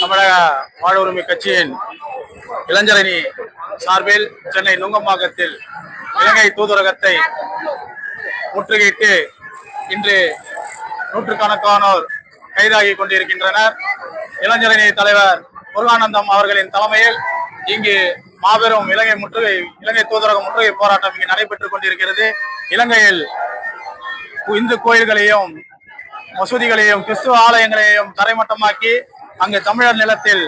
தமிழக வாழ்வுரிமை கட்சியின் இளைஞரணி சார்பில் சென்னை நுங்கம்பாக்கத்தில் இலங்கை தூதரகத்தை முற்றுகையிட்டு இன்று நூற்றுக்கணக்கானோர் கைதாகி கொண்டிருக்கின்றனர். இளைஞரணி தலைவர் முருகானந்தம் அவர்களின் தலைமையில் இங்கு மாபெரும் இலங்கை முற்றுகை இலங்கை தூதரக முற்றுகை போராட்டம் இங்கு நடைபெற்றுக் கொண்டிருக்கிறது. இலங்கையில் இந்து கோயில்களையும் மசூதிகளையும் கிறிஸ்துவ ஆலயங்களையும் தரைமட்டமாக்கி அங்கு தமிழர் நிலத்தில்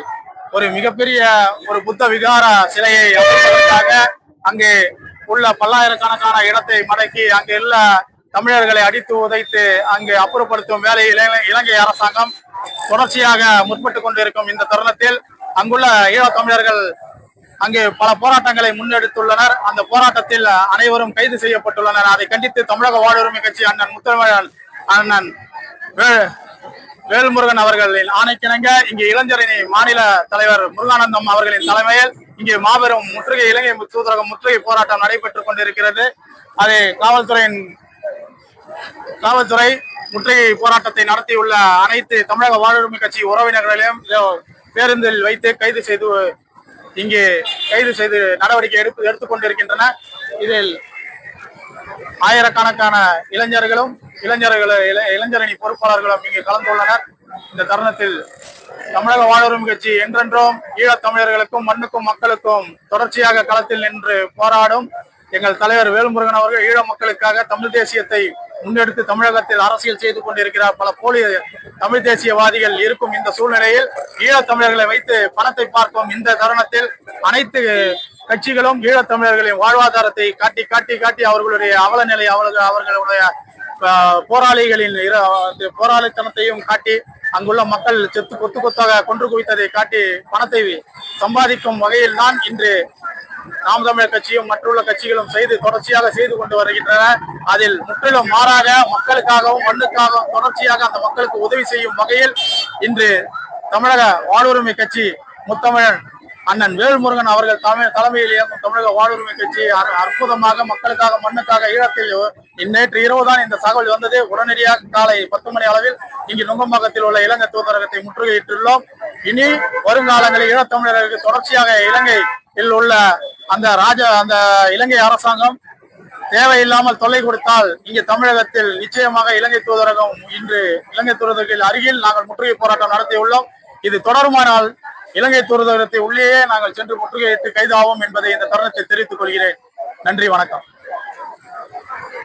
ஒரு மிகப்பெரிய ஒரு புத்த விகார சிலையை அமைப்பதற்காக அங்கே உள்ள பல்லாயிரக்கணக்கான இடத்தை மடக்கி அங்கு உள்ள தமிழர்களை அடித்து உதைத்து அங்கு அப்புறப்படுத்தும் வேலையை இலங்கை- இலங்கை அரசாங்கம் தொடர்ச்சியாக முற்பட்டு கொண்டிருக்கும் இந்த தருணத்தில் அங்குள்ள ஈழத் தமிழர்கள் அங்கு பல போராட்டங்களை முன்னெடுத்துள்ளனர். அந்த போராட்டத்தில் அனைவரும் கைது செய்யப்பட்டுள்ளனர். அதை கண்டித்து தமிழக வாழ்வுரிமை கட்சி அண்ணன் முத்தமிழன் அண்ணன் வேல்முருகன் அவர்களின் ஆணைக்கிணங்க. இங்கே இளைஞரணி மாநில தலைவர் முருகானந்தம் அவர்களின் தலைமையில் இங்கே மாபெரும் முற்றுகை இலங்கை தூதரக முற்றுகை போராட்டம் நடைபெற்றுக் கொண்டிருக்கிறது. அதை காவல்துறையின் காவல்துறை முற்றுகை போராட்டத்தை நடத்தியுள்ள அனைத்து தமிழக வாழ்வுரிமை கட்சி உறவினர்களையும் பேருந்தில் வைத்து கைது செய்து இங்கே கைது செய்து நடவடிக்கை எடுத்து எடுத்துக்கொண்டிருக்கின்றன இதில் ஆயிரக்கணக்கான இளைஞர்களும் இளைஞர்கள் இளைஞரணி பொறுப்பாளர்களும் இங்கு கலந்துள்ளனர் இந்த தருணத்தில் தமிழக வாழ்வுரிமை கட்சி என்றென்றும் ஈழத் தமிழர்களுக்கும் மண்ணுக்கும் மக்களுக்கும் தொடர்ச்சியாக களத்தில் நின்று போராடும் எங்கள் தலைவர் வேல்முருகன் அவர்கள் ஈழ மக்களுக்காக தமிழ் தேசியத்தை முன்னெடுத்து தமிழகத்தில் அரசியல் செய்து கொண்டிருக்கிறார். பல போலி தமிழ் தேசியவாதிகள் இருக்கும் இந்த சூழ்நிலையில் ஈழத் தமிழர்களை வைத்து பணத்தை பார்க்கும் இந்த தருணத்தில் அனைத்து கட்சிகளும் ஈழத் தமிழர்களின் வாழ்வாதாரத்தை காட்டி காட்டி காட்டி அவர்களுடைய அவல நிலை அவர்கள் அவர்களுடைய போராளிகளின் இர- போராளித்தனத்தையும் காட்டி அங்குள்ள மக்கள் செத்து கொத்து கொத்தாக கொன்று குவித்ததை காட்டி பணத்தை சம்பாதிக்கும் வகையில் தான் இன்று நாம் தமிழர் கட்சியும் மற்றுள்ள கட்சிகளும் செய்து தொடர்ச்சியாக செய்து கொண்டு வருகின்றன. அதில் முற்றிலும் மாறாக மக்களுக்காகவும் மண்ணுக்காகவும் தொடர்ச்சியாக அந்த மக்களுக்கு உதவி செய்யும் வகையில் இன்று தமிழக வாழ்வுரிமை கட்சி முத்தமிழன் அண்ணன் வேல்முருகன் அவர்கள் தலைமை- தலைமையில் இயங்கும் தமிழக வாழ்வுரிமை கட்சி அற்புதமாக மக்களுக்காக மண்ணுக்காக ஈழத்தில் நேற்று இரவு தான் இந்த தகவல் வந்தது. உடனடியாக காலை பத்து மணி அளவில் இங்கு நுங்கம்பாக்கத்தில் உள்ள இலங்கை தூதரகத்தை முற்றுகையிட்டுள்ளோம். இனி வருங்காலங்களில் ஈழத்தமிழர்களுக்கு தொடர்ச்சியாக இலங்கையில் உள்ள அந்த ராஜ அந்த இலங்கை அரசாங்கம் தேவையில்லாமல் தொல்லை கொடுத்தால் இங்கு தமிழகத்தில் நிச்சயமாக இலங்கை தூதரகம் இன்று இலங்கை தூதரகத்தில் அருகில் நாங்கள் முற்றுகை போராட்டம் நடத்தியுள்ளோம். இது தொடருமானால் இலங்கை தூதரகத்தை உள்ளேயே நாங்கள் சென்று முற்றுகையிட்டு கைதாவோம் என்பதை இந்த தருணத்தை தெரிவித்துக் கொள்கிறேன். நன்றி வணக்கம்.